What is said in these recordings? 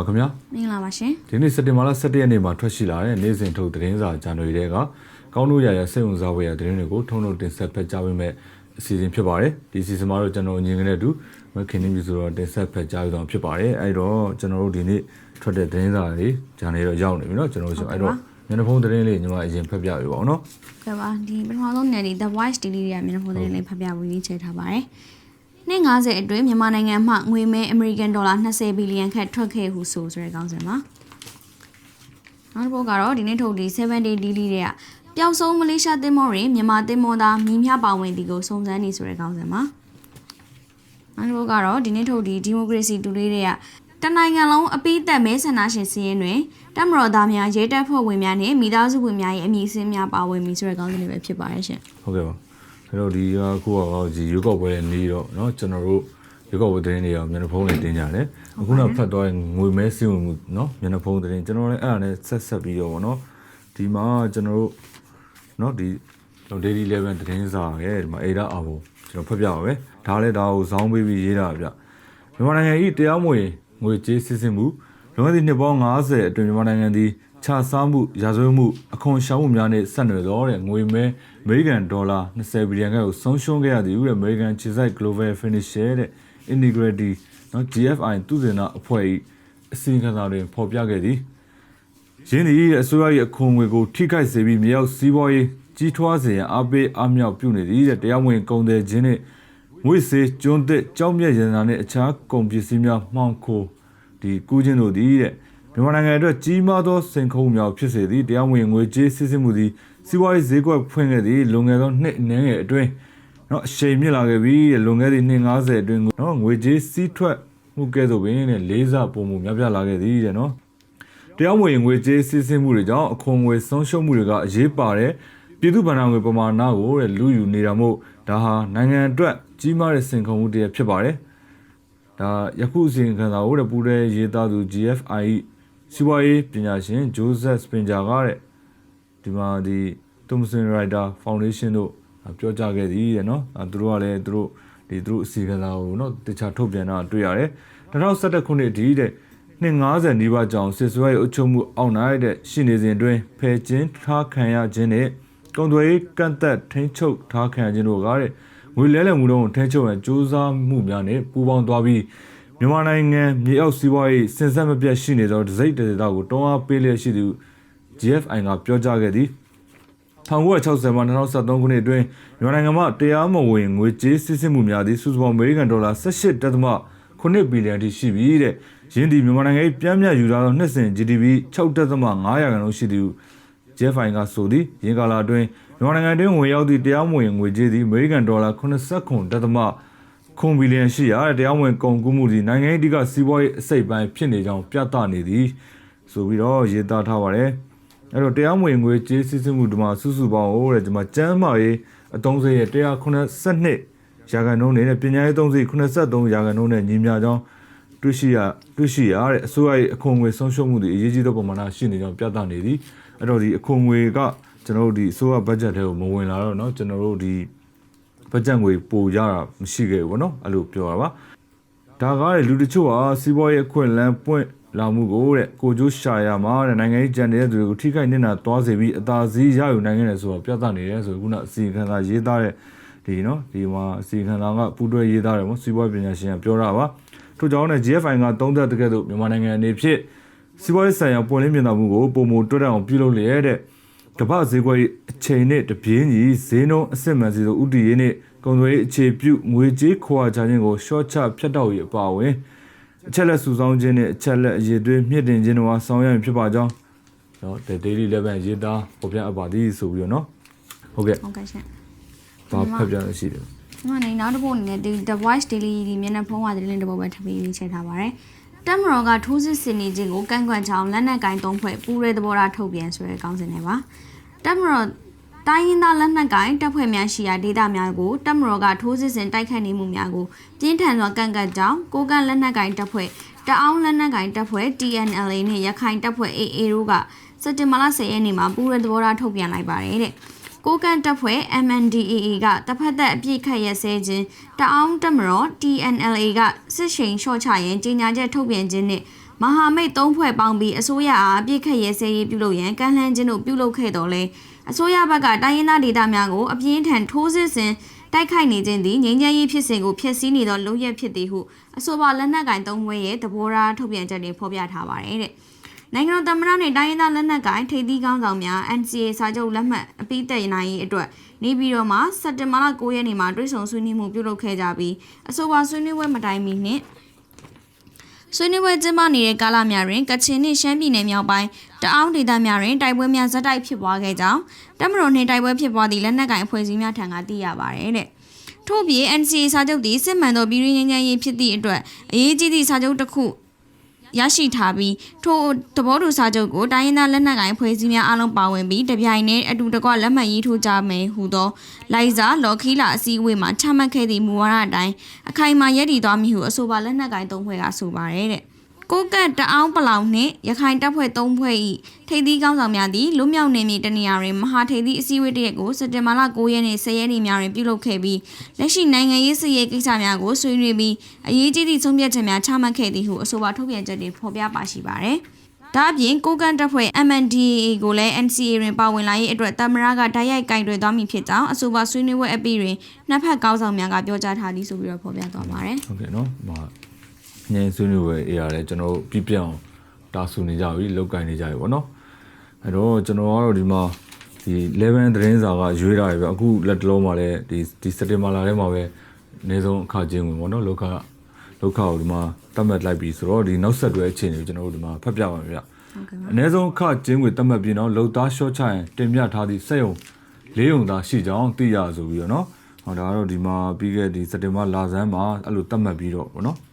မင်္ဂလာပါခင်ဗျာ မင်္ဂလာပါရှင် ဒီနေ့စက်တင်ဘာလ17ရက်နေ့မှာထွက်ရှိလာတဲ့နေ့စဉ်ထုတ်သတင်းစာဂျာနယ်တွေကကောင်းလို့ရရစိတ်ဝင်စားဖွယ်ရာသတင်းတွေကိုထုံထုံတင်ဆက်ဖက်ကြားပေးမဲ့အစီအစဉ်ဖြစ်ပါတယ်ဒီအစီအစဉ်မှာတော့ကျွန်တော်အငင်းကနေတူမခင်နေပြီဆိုတော့တင်ဆက်ဖက်ကြားပေးတော့ဖြစ်ပါတယ်အဲ့တော့ကျွန်တော်တို့ဒီနေ့ထွက်တဲ့သတင်းစာတွေဂျာနယ်တော့ရောက်နေပြီเนาะကျွန်တော်တို့ဆိုအဲ့တော့မျက်နှာဖုံးသတင်းလေးညီမအရင်ဖက်ပြပေးပါအောင်เนาะ ကဲပါဒီပထမဆုံးနယ်ဒီ The Voice Daily တွေကမျက်နှာဖုံးသတင်းလေးဖတ်ပြဖို့ရည်ချယ်ထားပါတယ် နှစ်90အတွင်းမြန်မာနိုင်ငံမှငွေမဲအမေရိကန်ဒေါ်လာ20ဘီလီယံခန့်ထွက်ခဲ့ဟုဆိုဆိုတဲ့ကောင်းစဉ်ပါနောက်တစ်ပုဒ်ကတော့ဒီနေ့ထုတ်ဒီ7 day daily တွေကပျောက်ဆုံးမလေးရှားသင်းမောတွင်မြန်မာသင်းမောသားမြင်းမြပါဝင်ဒီကိုစုံစမ်းနေဆိုတဲ့ကောင်းစဉ်ပါနောက်တစ်ပုဒ်ကတော့ဒီနေ့ထုတ်ဒီ Democracy Today တွေကတနိုင်ငံလုံးအပိသက်မဲဆန္ဒရှင်စီးရင်တွင်တမတော်သားများရဲတပ်ဖွဲ့ဝင်များနဲ့မိသားစုဝင်များရဲ့အမည်အစင်းများပါဝင်ပြီဆိုတဲ့ကောင်းစဉ်တွေပဲဖြစ်ပါတယ်ရှင်ဟုတ်ကဲ့ပါ အဲ့တော့ဒီကခုကတော့ဒီရွေးကောက်ပွဲနဲ့နေတော့เนาะကျွန်တော်တို့ရွေးကောက်ပွဲသတင်းတွေရောမျက်နှာဖုံးတွေတင်ကြတယ်အခုနောက်ဖတ်သွားရင်ငွေမဲစီဝင်မှုเนาะမျက်နှာဖုံးသတင်းကျွန်တော်လည်းအဲ့ဒါနဲ့ဆက်ဆက်ပြီးတော့ဗောနော်ဒီမှာကျွန်တော်တို့เนาะဒီ daily level သတင်းစာရဲ့ဒီမှာအေဒါအာဘောကျွန်တော်ဖတ်ပြပါမယ်ဒါလည်းဒါကိုဇောင်းပေးပြီးရေးတာဗျမြန်မာနိုင်ငံဤတရားမဝင်ငွေကြေးစစ်စစ်မှုလွန်ခဲ့သည့်နှစ်ပေါင်း90အတွင်းမြန်မာနိုင်ငံသည်ခြားစားမှုရာဇဝတ်မှုအခွန်ရှောင်းမှုများနဲ့ဆက်နွယ်သောတဲ့ငွေမဲ အမေရိကန်ဒေါ်လာ20ဘီလီယံခန့်ကိုဆုံးရှုံးခဲ့ရသည်ဟုတဲ့ American ခြေစိုက် Global Financial တဲ့ Integrity နော် GFI သူဇင်နာအဖွဲ့၏အစီအခံစာတွင်ဖော်ပြခဲ့သည်ရင်းနှီးအစိုးရရဲ့အခွန်ငွေကိုထိခိုက်စေပြီးမြေရောက်စီးပွားရေးကြီးထွားစေရန်အားပေးအားမြောက်ပြုနေသည်တဲ့တရားဝင်ကုန်တယ်ခြင်းနဲ့ငွေစေကျွန်းသစ်ကြောက်မြက်ရန်နာနဲ့အခြားကုန်ပစ္စည်းများမှောင်ခိုဒီကူးခြင်းတို့သည်တဲ့မြန်မာနိုင်ငံအတွက်ကြီးမားသောစိန်ခေါ်မှုများဖြစ်စေသည်တရားဝင်ငွေကြေးစစ်စစ်မှုသည် စီးပွားရေးဈေးကွက်ဖွင့်ခဲ့သည်လွန်ခဲ့သောနှစ်အနည်းငယ်အတွင်းနော်အရှိန်မြင့်လာခဲ့ပြီးတဲ့လွန်ခဲ့သည့်နှစ်90အတွင်းနော်ငွေကြေးစီးထွက်မှုကဲ့သို့ပင်တဲ့လေးစားပုံမှုများပြားလာခဲ့သည်တဲ့နော်တရားမဝင်ငွေကြေးစစ်ဆေးမှုတွေကြောင့်အခွန်ငွေဆုံးရှုံးမှုတွေကအရေးပါတဲ့ပြည်သူ့ဗဏ္ဍာငွေပမာဏကိုတဲ့လူယူနေတာမို့ဒါဟာနိုင်ငံအတွက်ကြီးမားတဲ့စင်ခုံမှုတစ်ရပ်ဖြစ်ပါတယ်။ဒါယခုအစီရင်ခံစာကိုတဲ့ပူရဲရေးသားသူ GFI စီးပွားရေးပညာရှင် Joseph Spencer ကတဲ့ ဒီမှာဒီ Thomson Reuters Foundation တို့ပြောကြားခဲ့သည်တဲ့နော်အဲသူတို့ကလည်းသူတို့ဒီသူတို့အစီအခံစာကိုနော်တခြားထုတ်ပြန်တာတွေ့ရတယ်2011ခုနှစ်အထိတဲ့နှစ်90နီးပါးကြောင်စစ်စွဲရဲ့အုပ်ချုပ်မှုအောက်နိုင်တဲ့ရှိနေစဉ်အတွင်းဖယ်ကျင်းထားခံရခြင်းနဲ့ကုန်သွယ်ရေးကန့်သက်ထိန်းချုပ်ထားခံရခြင်းတို့ကတဲ့ငွေလဲလှယ်မှုတို့ထိန်းချုပ်ရန်စ조사မှုများနဲ့ပူးပေါင်းသွားပြီးမြန်မာနိုင်ငံမြေအောက်စီးပွားရေးစင်ဆက်မပြတ်ရှိနေသောဒစိမ့်တေတာကိုတွန်းအားပေးလျက်ရှိသူ GFI ကပြောကြားခဲ့သည်1960မှ2013ခုနှစ်အတွင်းမြန်မာနိုင်ငံမှာတရားမဝင်ငွေကြေးစစ်စစ်မှုများသည့်စုစုပေါင်းအမေရိကန်ဒေါ်လာ18.8ဘီလီယံထိရှိပြီတဲ့ယင်းဒီမြန်မာနိုင်ငံ၏ပြန်မြတ်ယူထားသောနှစ်စဉ် GDP 6.5ရာခိုင်နှုန်းရှိသည်ဟု JFI ကဆိုသည်ယင်းကာလအတွင်းမြန်မာနိုင်ငံတွင်ဝင်ရောက်သည့်တရားမဝင်ငွေကြေးသည်အမေရိကန်ဒေါ်လာ89.9ဘီလီယံရှိရာတရားမဝင်ကုန်ကူးမှုသည်နိုင်ငံ၏အဓိကစီးပွားရေးအစိတ်ပိုင်းဖြစ်နေကြောင်းပြသနေသည်ဆိုပြီးတော့ရေးသားထားပါတယ် အဲ့တော့တရားမဝင်ငွေကြေးစစ်စစ်မှုဒီမှာစုစုပေါင်းဟိုတဲ့ဒီမှာကျန်းမာရေးအသုံးစရိတ်ရဲ့182ရာခိုင်နှုန်းနဲ့ပညာရေးအသုံးစရိတ်83ရာခိုင်နှုန်းနဲ့ညီမျှကြောင်းတွေ့ရှိရတွေ့ရှိရတဲ့အစိုးရရဲ့အခွန်ငွေဆုံးရှုံးမှုတွေအရေးကြီးသောပမာဏရှိနေကြောင်းပြသနေသည်အဲ့တော့ဒီအခွန်ငွေကကျွန်တော်တို့ဒီအစိုးရဘတ်ဂျက်ထဲကိုမဝင်လာတော့เนาะကျွန်တော်တို့ဒီဘတ်ဂျက်ငွေပိုရတာမရှိခဲ့ဘူးဗောနော်အဲ့လိုပြောတာပါ ဒါကားတဲ့လူတချို့ဟာစီးပွားရေးအခွင့်အလမ်းပွင့် လာမှုကိုတဲ့ကိုကျိုးရှာရမှာတဲ့နိုင်ငံရေးကြံတဲ့သူတွေကိုထိခိုက်နေတာသွားစေပြီးအသာစီးရယူနိုင်ခဲ့တယ်ဆိုတော့ပြသနေတယ်ဆိုခုနအစီအခံစာရေးသားတဲ့ဒီနော်ဒီမှာအစီအခံစာကပူးတွဲရေးသားတယ်ပေါ့စီးပွားရေးပညာရှင်ကပြောတာပါထို့ကြောင့်လည်း GFI ကသုံးသက်တကယ်လို့မြန်မာနိုင်ငံအနေဖြင့်စီးပွားရေးဆိုင်ရာပွင့်လင်းမြင်သာမှုကိုပုံမတွတ်တက်အောင်ပြုလုပ်လျက်တဲ့ကမ္ဘာဈေးကွက်၏အချိန်နဲ့တပြင်းညီဈေးနှုန်းအစစ်မှန်စီသို့ဥတည်ရေးနှင့်ကုန်သွယ်ရေးအခြေပြုငွေကြေးခွာချခြင်းကိုရှော့ချဖြတ်တောက်ရေးအပါအဝင် အချက်လက်စုဆောင်းခြင်းနှင့်အချက်လက်အရေးသွေးမြင့်တင်ခြင်းတို့အားဆောင်ရွက်ရမည်ဖြစ်ပါကြောင်းနော် the daily level ရေးသားပေါ်ပြအပ်ပါသည်ဆိုပြီးတော့နော်ဟုတ်ကဲ့ဟုတ်ကဲ့ရှင်ဘာဖတ်ပြရရှိတယ်ဒီမှာနေနောက်တစ်ပုဒ်အနေနဲ့ဒီ The Voice Daily ဒီမျက်နှာဖုံးဝသတင်းလေးတစ်ပုဒ်ပဲထပ်ပြီးရေးချထားပါတယ်တက်မတော်ကထိုးစစ်ဆင်နေခြင်းကိုကန့်ကွက်ချောင်းလက်နက်ကင်သုံးဖွဲ့ပူးရဲသဘောထားထုတ်ပြန်ဆိုတဲ့ကောင်းစဉ်တွေပါတက်မတော် တိုင်းရင်းသားလက်နက်ကင်တပ်ဖွဲ့များရှိရာဒေသများကိုတက်မတော်ကထိုးစစ်ဆင်တိုက်ခိုက်နေမှုများကိုပြင်းထန်စွာကန့်ကွက်ကြောင်းကိုကန့်လက်နက်ကင်တပ်ဖွဲ့တအောင်းလက်နက်ကင်တပ်ဖွဲ့ TNLA နဲ့ရခိုင်တပ်ဖွဲ့ AA တို့ကစက်တင်ဘာလ10ရက်နေ့မှာပူးရဲသဘောထားထုတ်ပြန်လိုက်ပါတယ်တဲ့ကိုကန့်တပ်ဖွဲ့ MNDAA ကတပ်ဖက်သက်အပြစ်ခတ်ရဲစဲခြင်းတအောင်းတပ်မတော် TNLA ကစစ်ရှိန်လျှော့ချရင်ကြီးညာချက်ထုတ်ပြန်ခြင်းနဲ့မဟာမိတ်သုံးဖွဲ့ပေါင်းပြီးအစိုးရအားအပြစ်ခတ်ရဲစဲရေးပြုလုပ်ရန်ကန့်လှမ်းခြင်းတို့ပြုလုပ်ခဲ့တော်လဲ အစိုးရဘက်ကတိုင်းရင်းသားဒေသများကိုအပြင်းထန်ထိုးစစ်ဆင်တိုက်ခိုက်နေခြင်းသည်ငြိမ်းချမ်းရေးဖြစ်စဉ်ကိုဖျက်ဆီးနေသောလုပ်ရက်ဖြစ်သည်ဟုအဆိုပါလက်နက်ကင်သုံးဖွဲ့ရဲ့သဘောထားထုတ်ပြန်ချက်တွေဖော်ပြထားပါတယ်တဲ့နိုင်ငံတော်သမ္မတနဲ့တိုင်းရင်းသားလက်နက်ကိုင်ထိပ်သီးခေါင်းဆောင်များ NCA စာချုပ်လက်မှတ်အပိသက်နိုင်ရေးအတွက်နေပြည်တော်မှာစက်တင်ဘာလ9ရက်နေ့မှာတွဲဆုံဆွေးနွေးမှုပြုလုပ်ခဲ့ကြပြီးအဆိုပါဆွေးနွေးပွဲမတိုင်မီနှင့် ဆွေးနွေးပွဲကျင်းပနေတဲ့ကာလများတွင်ကချင်နှင့်ရှမ်းပြည်နယ်မြောက်ပိုင်းတအောင်းဒေသများတွင်တိုက်ပွဲများဇက်တိုက်ဖြစ်ပွားခဲ့ကြောင်းတမတော်နှင့်တိုက်ပွဲဖြစ်ပွားသည့်လက်နက်ကိုင်အဖွဲ့အစည်းများထံကသိရပါရတဲ့။ထို့ပြင် NCA စာချုပ်သည်စစ်မှန်သောပြည်တွင်းငြိမ်းချမ်းရေးဖြစ်သည့်အတွက်အရေးကြီးသည့်စာချုပ်တစ်ခု ရရှိထားပြီးထိုသဘောတူစာချုပ်ကိုတိုင်းရင်းသားလက်နက်ကိုင်ဖွဲ့စည်းများအားလုံးပါဝင်ပြီးတပြိုင်တည်းအတူတကွလက်မှတ်ရေးထိုးကြမယ်ဟူသောလိုက်စာလော်ခီလာအစည်းအဝေးမှာချမှတ်ခဲ့သည့်မူဝါဒအတိုင်းအခိုင်အမာရည်တည်သွားမည်ဟုအဆိုပါလက်နက်ကိုင်သုံးဖွဲ့ကဆိုပါတယ်တဲ့ ကိုကတ်တအောင်းပလောင်နှင့်ရခိုင်တပ်ဖွဲ့၃ဖွဲ့၏ထိပ်သီးကောင်းဆောင်များသည်လွတ်မြောက်နေမည်တနေရာတွင်မဟာထိပ်သီးအစည်းအဝေးတစ်ရက်ကိုစက်တင်ဘာလ9ရက်နေ့10ရက်နေ့များတွင်ပြုလုပ်ခဲ့ပြီးလက်ရှိနိုင်ငံရေးစစ်ရေးကိစ္စများကိုဆွေးနွေးပြီးအရေးကြီးသည့်ဆုံးဖြတ်ချက်များချမှတ်ခဲ့သည်ဟုအဆိုပါထုတ်ပြန်ချက်တွေဖော်ပြပါရှိပါတယ်။ဒါအပြင်ကိုကန်တပ်ဖွဲ့ MNDAA ကိုလည်း NCA တွင်ပါဝင်လာရေးအတွက်တမရကတိုက်ရိုက်ကင်တွယ်သွားမည်ဖြစ်ကြောင်းအဆိုပါဆွေးနွေးပွဲအပြီးတွင်နှစ်ဖက်ကောင်းဆောင်များကပြောကြားထားသည်ဆိုပြီးတော့ဖော်ပြသွားပါတယ်။ဟုတ်ကဲ့နော်ဟို ညင်ဆွေးနွေးပွဲအေးရတယ်ကျွန်တော်တို့ပြပြအောင်တာဆူနေကြပြီလောက်ကင်နေကြပြီဗောနော်အဲ့တော့ကျွန်တော်ကတော့ဒီမှာဒီ11သတင်းစာကရွေးတာပဲအခုလက်တလုံးမှာလည်းဒီဒီစက်တင်ဘာလထဲမှာပဲအနည်းဆုံးအခချင်းဝင်ဗောနော်လောကလောကကိုဒီမှာတတ်မှတ်လိုက်ပြီဆိုတော့ဒီနောက်ဆက်တွဲအခြေအနေကိုကျွန်တော်တို့ဒီမှာဖတ်ပြပါမယ်ဗျဟုတ်ကဲ့ပါအ ਨੇ ဆုံးအခချင်းဝင်တတ်မှတ်ပြီးတော့လုံသားရှော့ချရင်တင်ပြထားသည့်စက်ယုံလေးယုံသားရှိကြောင်းသိရဆိုပြီးတော့နော်ဟောဒါကတော့ဒီမှာပြီးခဲ့ဒီစက်တင်ဘာလာဆန်းမှာအဲ့လိုတတ်မှတ်ပြီးတော့ဗောနော်အဲ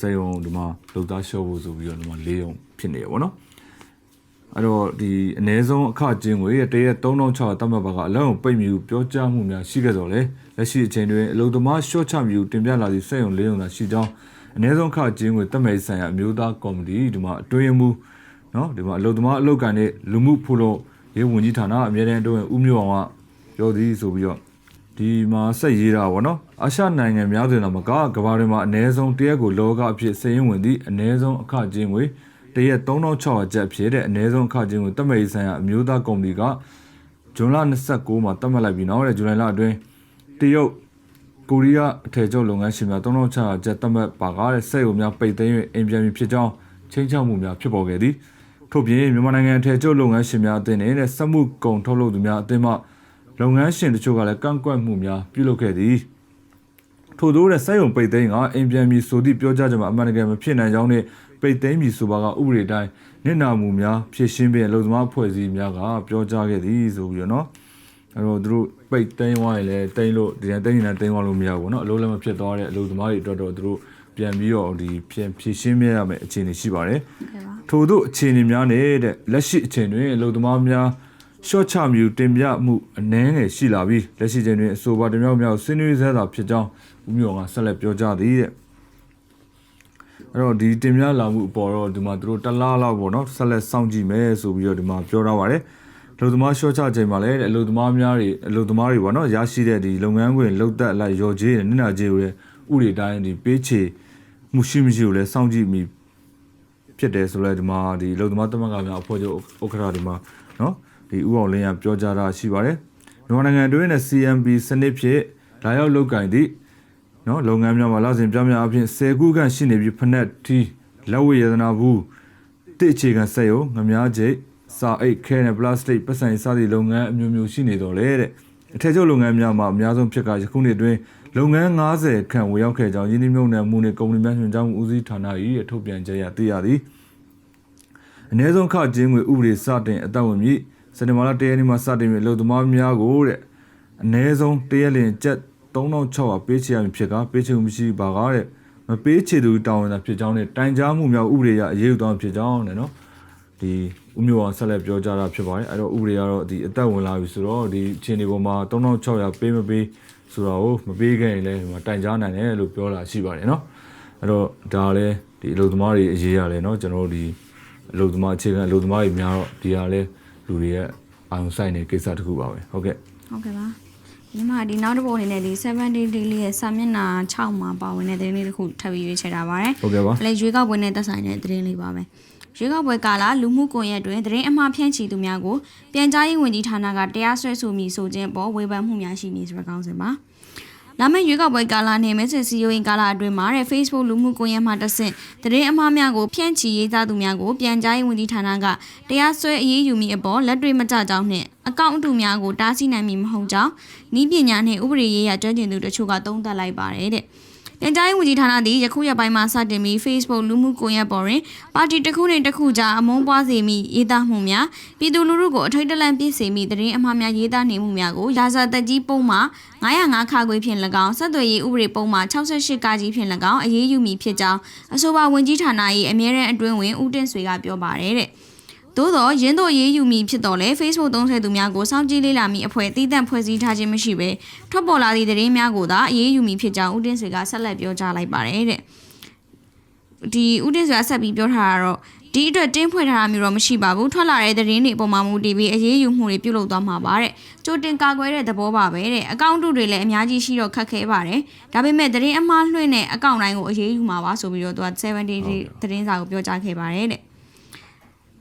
စေယုံဒီမှာလုံသားရှော့ဖို့ဆိုပြီးတော့ဒီမှာ၄ယုံဖြစ်နေရပါတော့အဲ့တော့ဒီအ ਨੇ ဆုံးအခကျင်းငွေတရက်3600တတ်မှတ်ပါကအလုံးပိတ်မြူပြောကြားမှုများရှိခဲ့တော်လေလက်ရှိအချိန်တွင်အလုံသမားရှော့ချမြူတင်ပြလာသည့်စေယုံ၄ယုံသာရှိကြောင်းအ ਨੇ ဆုံးအခကျင်းငွေတတ်မဲ့ဆိုင်ရာအမျိုးသားကော်မတီဒီမှာအတွင်းမှုเนาะဒီမှာအလုံသမားအလုတ်ကန်နဲ့လူမှုဖို့လို့ရေးဝန်ကြီးဌာနအမြဲတမ်းအတွင်းဦးမျိုးအောင်ကပြောသည်ဆိုပြီးတော့ ဒီမှာဆက်ရေးတာဗောနော်အာရှနိုင်ငံများတွင်တော့မကကမ္ဘာတွေမှာအ ਨੇ ဆုံးတရက်ကိုလောကအဖြစ်စည်ရင်ဝင်သည့်အ ਨੇ ဆုံးအခချင်းငွေတရက်3600ကျပ်ဖြစ်တဲ့အ ਨੇ ဆုံးအခချင်းငွေတတ်မဲ့ရေးဆိုင်ရာအမျိုးသားကုမ္ပဏီကဇွန်လ29မှာတတ်မှတ်လိုက်ပြီးနောက်တဲ့ဇူလိုင်လအတွင်းတရုတ်ကိုရီးယားအထည်ချုပ်လုပ်ငန်းရှင်များ3600ကျပ်တတ်မှတ်ပါကားတဲ့စက်ရုံများပိတ်သိမ်း၍အိမ်ပြန်ပြီးဖြစ်ကြောင်းချင်းချောက်မှုများဖြစ်ပေါ်ခဲ့သည်ထို့ပြင်မြန်မာနိုင်ငံအထည်ချုပ်လုပ်ငန်းရှင်များအသင်းနဲ့စက်မှုကုန်ထုတ်လုပ်သူများအသင်းမှ လုပ်ငန်းရှင်တချို့ကလည်းကန့်ကွက်မှုများပြုလုပ်ခဲ့သည်ထို့သောတဲ့စိုက်ရုံပိတ်သိမ်းကအိမ်ပြန်ပြီးဆိုသည့်ပြောကြားချက်မှာအမှန်တကယ်မဖြစ်နိုင်ကြောင်းနဲ့ပိတ်သိမ်းပြီးဆိုပါကဥပဒေတိုင်းနစ်နာမှုများဖြစ်ရှင်းပြီးလုံသမားဖွဲ့စည်းများကပြောကြားခဲ့သည်ဆိုပြီးတော့เนาะအဲ့တော့သူတို့ပိတ်သိမ်းသွားရင်လည်းတိမ်းလို့ဒီတိုင်းတိမ်းနေတာတိမ်းသွားလို့မရဘူးเนาะအလုံးလည်းမဖြစ်သွားတဲ့အလုံသမားတွေအတွက်တော့သူတို့ပြန်ပြီးတော့ဒီပြန်ဖြစ်ရှင်းမြဲရမယ်အခြေအနေရှိပါတယ် ဟုတ်ကဲ့ပါ ထို့သောအခြေအနေများနဲ့တဲ့လက်ရှိအချိန်တွင်အလုပ်သမားများ ရှော့ချမြူတင်ပြမှုအနှဲငယ်ရှိလာပြီးလက်ရှိချိန်တွင်အဆိုပါတမြောက်မြောက်ဆွေးနွေးဆဲသာဖြစ်ကြောင်းဦးမျိုးကဆက်လက်ပြောကြားသည်တဲ့အဲ့တော့ဒီတင်ပြလာမှုအပေါ်တော့ဒီမှာသူတို့တစ်လားလောက်ပေါ့နော်ဆက်လက်စောင့်ကြည့်မယ်ဆိုပြီးတော့ဒီမှာပြောထားပါတယ်အလုပ်သမားရှော့ချချိန်မှာလည်းတဲ့အလုပ်သမားများတွေအလုပ်သမားတွေပေါ့နော်ရရှိတဲ့ဒီလုပ်ငန်းခွင်လုတ်သက်လိုက်ရော်ကြေးနဲ့နစ်နာကြေးတွေဥတွေတိုင်းဒီပေးချေမှုရှိမရှိကိုလည်းစောင့်ကြည့်မိဖြစ်တယ်ဆိုတော့ဒီမှာဒီလုံသမားသမဂ္ဂများအဖွဲ့ချုပ်ဥက္ကဋ္ဌဒီမှာနော် ဒီဥအောင်လင်းကပြောကြားတာရှိပါတယ်မြန်မာနိုင်ငံတွင်းနဲ့ CMB စနစ်ဖြင့်လာရောက်လုပ်ကင်သည့်နော်လုပ်ငန်းများမှာလစဉ်ပြောင်းများအဖြစ်10ခုခန့်ရှိနေပြီးဖက်နက်တီလက်ဝတ်ရတနာဘူးတစ်အခြေခံစက်ရုံငများကျိတ်စာအိတ်ခဲနဲ့ပလတ်စတစ်ပတ်ဆိုင်စသည့်လုပ်ငန်းအမျိုးမျိုးရှိနေတော့လေတဲ့အထည်ချုပ်လုပ်ငန်းများမှာအများဆုံးဖြစ်ကယခုနှစ်အတွင်းလုပ်ငန်း90ခန့်ဝင်ရောက်ခဲ့ကြောင်းယင်းနှမြုံနယ်မှုနှင့်ကုမ္ပဏီများညွှန်ကြားမှုဦးစီးဌာန၏ထုတ်ပြန်ကြေညာသိရသည်အ ਨੇ ဆုံးခကျင်းငွေဥပဒေစတင်အသက်ဝင်ပြီ စက်တင်ဘာလ၁ရက်နေ့မှာစတင်ပြီးအလုပ်သမားများကိုတဲ့အ ਨੇ ဆုံးတရက်လင်ကျပ်3600ပေးချေရမည်ဖြစ်ကပေးချေမှုမရှိပါကားတဲ့မပေးချေသူတာဝန်သာဖြစ်ကြောင်းနဲ့တိုင်ကြားမှုများဥပဒေအရအရေးယူသွားမှာဖြစ်ကြောင်းနဲ့နော်ဒီဥမျိုးအောင်ဆက်လက်ပြောကြားတာဖြစ်ပါတယ်အဲ့တော့ဥပဒေကတော့ဒီအသက်ဝင်လာပြီဆိုတော့ဒီအချိန်ဒီပေါ်မှာ3600ပေးမပေးဆိုတော့မပေးခဲ့ရင်လည်းဒီမှာတိုင်ကြားနိုင်တယ်လို့ပြောတာရှိပါတယ်နော်အဲ့တော့ဒါလည်းဒီအလုပ်သမားတွေအရေးရတယ်နော်ကျွန်တော်တို့ဒီအလုပ်သမားအခြေခံအလုပ်သမားတွေများတော့ဒီဟာလဲ လူတွေရဲ့အာရုံစိုက်နေကိစ္စတစ်ခုပါပဲဟုတ်ကဲ့ဟုတ်ကဲ့ပါဒီမှာဒီနောက်တစ်ပုတ်အနေနဲ့ဒီ7 day daily ရဲ့စာမျက်နှာ6မှာပါဝင်တဲ့သတင်းလေးတစ်ခုထပ်ပြီးရွေးချယ်ထားပါတယ်ဟုတ်ကဲ့ပါ။လဲရွေးကောက်ပွဲနဲ့သက်ဆိုင်တဲ့သတင်းလေးပါပဲ။ရွေးကောက်ပွဲကာလလူမှုကွန်ရက်တွင်သတင်းအမှားဖြန့်ချီသူများကိုပြန်ကြားရေးဝန်ကြီးဌာနကတရားစွဲဆိုမိဆိုခြင်းပေါ်ဝေဖန်မှုများရှိမည်ဆိုတဲ့ကောင်းစဉ်ပါ။ လာမယ့်ရွေးကောက်ပွဲကာလနဲ့မဲဆွေစီယိုရင်ကာလအတွင်းမှာတဲ့ Facebook လူမှုကွန်ရက်မှာတက်ဆင့်သတင်းအမှားများကိုဖြန့်ချီရေးသားသူများကိုပြန်ကြားရေးဝန်ကြီးဌာနကတရားစွဲအရေးယူမိအပေါ်လက်တွေ့မကျကြောင်းနဲ့အကောင့်အတုများကိုတားဆီးနိုင်မည်မဟုတ်ကြောင်းဤပညာနှင့်ဥပဒေရေးရာကျွမ်းကျင်သူတို့ချို့ကသုံးသပ်လိုက်ပါတယ်တဲ့။ ပြန်ကြားရေးဝန်ကြီးဌာနသည်ယခုရက်ပိုင်းမှာစတင်ပြီး Facebook လူမှုကွန်ရက်ပေါ်တွင်ပါတီတစ်ခုနှင့်တစ်ခုကြားအမုန်းပွားစေမိရေးသားမှုများပြည်သူလူထုကိုအထိတ်တလန့်ပြည့်စေမိသတင်းအမှားများရေးသားနေမှုများကိုရာဇသက်ကြီးပုံမှာ905ခါခွေဖြင့်၎င်းဆက်သွယ်ရေးဥပဒေပုံမှာ68ကကြီးဖြင့်၎င်းအရေးယူမည်ဖြစ်ကြောင်းအဆိုပါဝန်ကြီးဌာန၏အမြဲတမ်းအတွင်းဝင်ဦးတင်ဆွေကပြောပါတယ်တဲ့ သို့သောရင်းတို့ရေးယူမိဖြစ်တော်လဲ Facebook သုံးဆွဲသူများကိုစောင့်ကြည့်လေ့လာမိအဖွဲ့တည်တံ့ဖွဲ့စည်းထားခြင်းမရှိဘဲထွက်ပေါ်လာသည့်သတင်းများကိုသာအရေးယူမိဖြစ်ကြောင်းဦးတင်ဆွေကဆက်လက်ပြောကြားလိုက်ပါတယ်တဲ့ဒီဦးတင်ဆွေကဆက်ပြီးပြောထားတာတော့ဒီအတွက်တင်းဖွဲ့ထားတာမျိုးတော့မရှိပါဘူးထွက်လာတဲ့သတင်းတွေအပေါ်မှာမူတည်ပြီးအရေးယူမှုတွေပြုလုပ်သွားမှာပါတဲ့ကြိုတင်ကာကွယ်တဲ့သဘောပါပဲတဲ့အကောင့်တုတွေလည်းအများကြီးရှိတော့ခက်ခဲပါတယ်ဒါပေမဲ့သတင်းအမှားလွှင့်တဲ့အကောင့်တိုင်းကိုအရေးယူမှာပါဆိုပြီးတော့သူက70သတင်းစာကိုပြောကြားခဲ့ပါတယ်တဲ့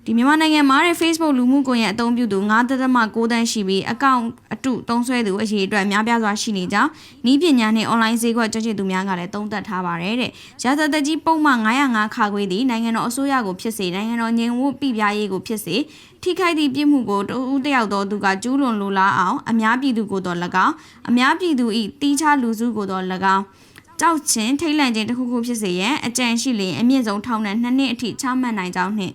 ဒီမြန်မာနိုင်ငံမှာတဲ့ Facebook လူမှုကွန်ရက်အသုံးပြုသူ9.6တန်းရှိပြီးအကောင့်အတုသုံးစွဲသူအရေးအတွက်များပြားစွာရှိနေကြောင်းဤပညာနဲ့ online ဈေးကွက်ကြွချင်သူများကလည်းသုံးသပ်ထားပါတယ်တဲ့။ရာဇသက်ကြီးပုံမှန်905ခါခွေသည်နိုင်ငံတော်အစိုးရကိုဖြစ်စေနိုင်ငံတော်ငြိမ်ဝှက်ပြပြရေးကိုဖြစ်စေထိခိုက်သည့်ပြစ်မှုကိုတဦးတစ်ယောက်သောသူကကျူးလွန်လိုလားအောင်အများပြည်သူကိုတော့၎င်းအများပြည်သူ၏တီးခြားလူစုကိုတော့၎င်းကြောက်ချင်းထိတ်လန့်ခြင်းတစ်ခုခုဖြစ်စေရန်အကြံရှိလျင်အမြင့်ဆုံးထောင်ဒဏ်2နှစ်အထိချမှတ်နိုင်ကြောင်းနှင့်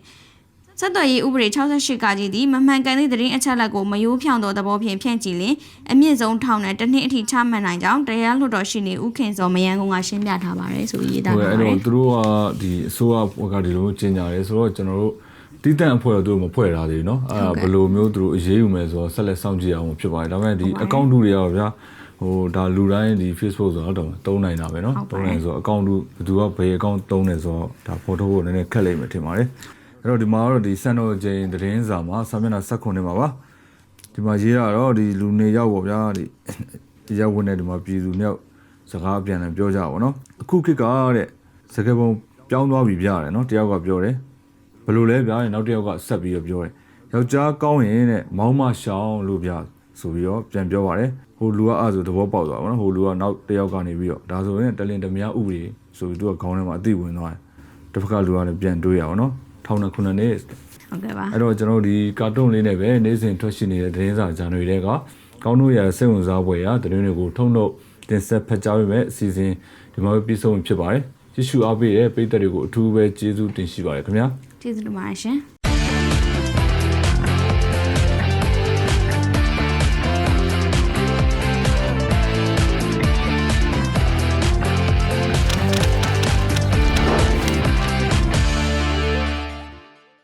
ဆက်သွယ်ရေးဥပဒေ68ကကြီးသည်မမှန်ကန်သည့်သတင်းအချက်အလက်ကိုမယိုးဖြောင်သောသဘောဖြင့်ဖြန့်ကြည့်လင်အမြင့်ဆုံးထောင်နဲ့တစ်နှစ်အထိချမှတ်နိုင်ကြောင်းတရားလွှတ်တော်ရှိနေဦးခင်စောမယန်းကုန်းကရှင်းပြထားပါတယ်ဆိုပြီးရေးသား ဟုတ်ကဲ့ ထား အဲ့ ပါတယ် တော့သူတို့ကဒီအစိုးရဘက်ကဒီလိုကျင်ညာတယ်ဆိုတော့ကျွန်တော်တို့တီးတန့်အဖွဲ့တော့သူတို့မဖွဲ့ထားသေးဘူးเนาะအဲ့ဒါဘယ်လိုမျိုးသူတို့အရေးယူမယ်ဆိုတော့ဆက်လက်စောင့်ကြည့်အောင်ဖြစ်ပါတယ်ဒါပေမဲ့ဒီ account တွေရောဗျာဟိုဒါလူတိုင်းဒီ Facebook ဆိုတော့တော့တုံးနိုင်တာပဲเนาะတုံးနိုင်ဆိုတော့ account တို့ဘယ်သူကဘယ် account တုံးနေဆိုတော့ဒါ photo ကိုနည်းနည်းခက်လိမ့်မယ်ထင်ပါတယ် အဲ့တော့ဒီမှာတော့ဒီစံတော်ကျင်းသတင်းစာမှာစာမျက်နှာ16နဲ့မှာပါဒီမှာရေးတာတော့ဒီလူနေရောက်ပေါ့ဗျာဒီရောက်ဝင်တဲ့ဒီမှာပြည်သူမြောက်စကားပြန်လည်ပြောကြပါဘောနော်အခုခေတ်ကတဲ့စကားပုံပြောင်းသွားပြီဗျာတယ်နော်တယောက်ကပြောတယ်ဘလို့လဲဗျာနောက်တယောက်ကဆက်ပြီးတော့ပြောတယ်ယောက်ျားကောင်းရင်တဲ့မောင်းမရှောင်းလို့ဗျာဆိုပြီးတော့ပြန်ပြောပါတယ်ဟိုလူကအဲ့ဆိုသဘောပေါက်သွားပါနော်ဟိုလူကနောက်တယောက်ကနေပြီးတော့ဒါဆိုရင်တလင်တမယာဥပဒေဆိုပြီးသူကခေါင်းထဲမှာအသိဝင်သွားတယ်တစ်ဖက်ကလူကလည်းပြန်တွေးရအောင်နော် ထောင်နဲ့ခုနှစ်နှစ်ဟုတ်ကဲ့ပါအဲ့တော့ကျွန်တော်တို့ဒီကာတွန်းလေးနဲ့ပဲနေ့စဉ်ထွက်ရှိနေတဲ့သတင်းစာဂျာနယ်တွေကကောင်းတို့ရစိတ်ဝင်စားဖွယ်ရာသတင်းတွေကိုထုံထုတ်တင်ဆက်ဖတ်ကြားပေးမယ်အစီအစဉ်ဒီမှာပဲပြီးဆုံးဖြစ်ပါတယ်ကြည့်ရှုအားပေးတဲ့ပရိသတ်တွေကိုအထူးပဲကျေးဇူးတင်ရှိပါတယ်ခင်ဗျာကျေးဇူးတင်ပါတယ်ရှင်